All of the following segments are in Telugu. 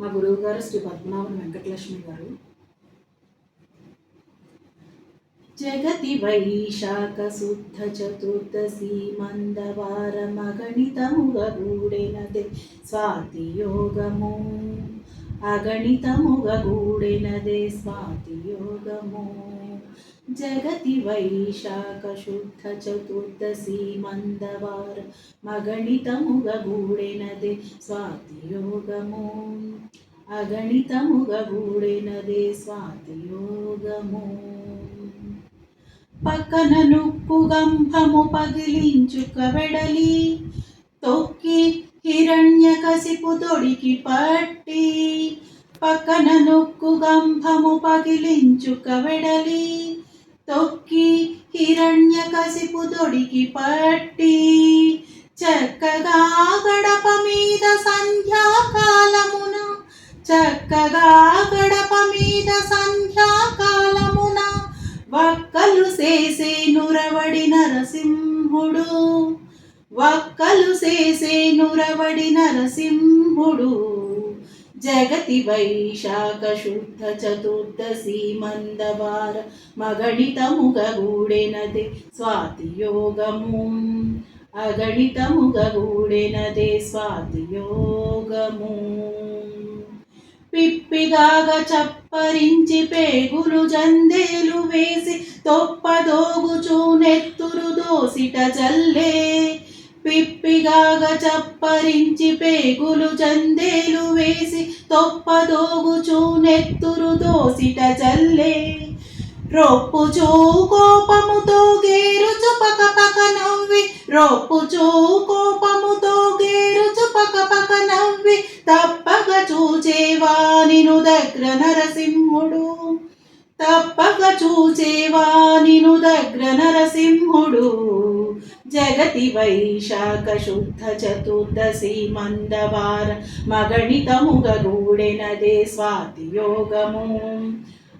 మా గురువు గారు శ్రీ పద్మనాభం వెంకటలక్ష్మి గారు. జగతి వైశాఖ శుద్ధ చతుర్దశి మందవార మగణితముగ గూడెనదే స్వాతి యోగము. అగణితముగ గూడెనదే స్వాతి యోగము. జగతి వైశాఖ శుద్ధ చతుర్దశి మందవార మగణితముగ గూడెనదే స్వాతి యోగము. అగణితముగ స్వాతి యోగము. పక్కన నుక్కు గంభము పగిలించుక వెడలి తొక్కి హిరణ్య కసిపు తొడికి పట్టి పక్కన నొక్కు గంభము పగిలించుక వెడలి తొక్కి హిరణ్య కసిపు తొడికి పట్టి చక్కగా గడప మీద సంధ్యాకాలమున చక్కగా గడప మీద సంధ్యాకాలమున వక్కలు చేసే నురవడి నరసింహుడు వక్కలు చేసే నురవడి నరసింహుడు. జగతి వైశాఖ శుద్ధ చతుర్దశి మందవార మగణితముగ గూడెనదే స్వాతి యోగము. అగణితముగ గూడెనదే స్వాతి యోగము. పిప్పిగాగ చప్పరించి పేగులు జందేలు వేసి తొప్పదోగుచూ నెత్తురు దోసిట జల్లే పిప్పిగాగ చప్పరించి పేగులు చందేలు వేసి తొప్పదోగుచూ నెత్తురు దోసిట చల్లే. రొప్పు కోపముతో గేరుచు పక పక నవ్వి రొప్పుచూ కోపముతో గేరుచు పక పక నవ్వి తప్పక చూచేవా నిను దగ్గర నరసింహుడు. తప్పక చూచేవా నిను దగ్గర నరసింహుడు. జగతి వైశాఖ శుద్ధ చతుర్దశి మందవార మగణితముగ గూడెనదే స్వాతి యోగము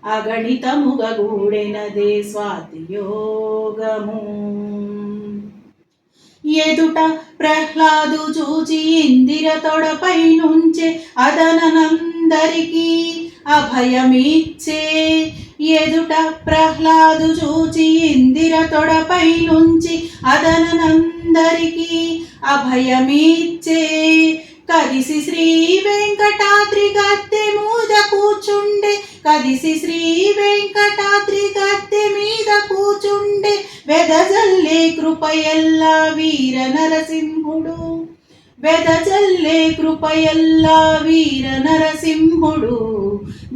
అగణితముగ గూడెనదే స్వాతి యోగము ఎదుట ప్రహ్లాదు చూచి ఇందిర తొడపై నుంచే అదనందరికీ అభయమిచ్చే. ఎదుట ప్రహ్లాదు చూ తొడపై నుంచి అదనందరికీ అభయమిచ్చే. కదిసి శ్రీ వెంకటాద్రి గద్దె మూద కూర్చుండే. కదిసి శ్రీ వెంకటాద్రి గద్దె మీద కూర్చుండే. వెదజల్లే కృపయల్లా వీర నరసింహుడు. వెదజల్లే కృపయల్లా వీర నరసింహుడు.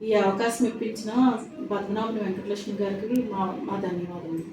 ఈ అవకాశం ఇప్పించిన పద్మనాభుని వెంకటలక్ష్మి గారికి మా మా ధన్యవాదములు.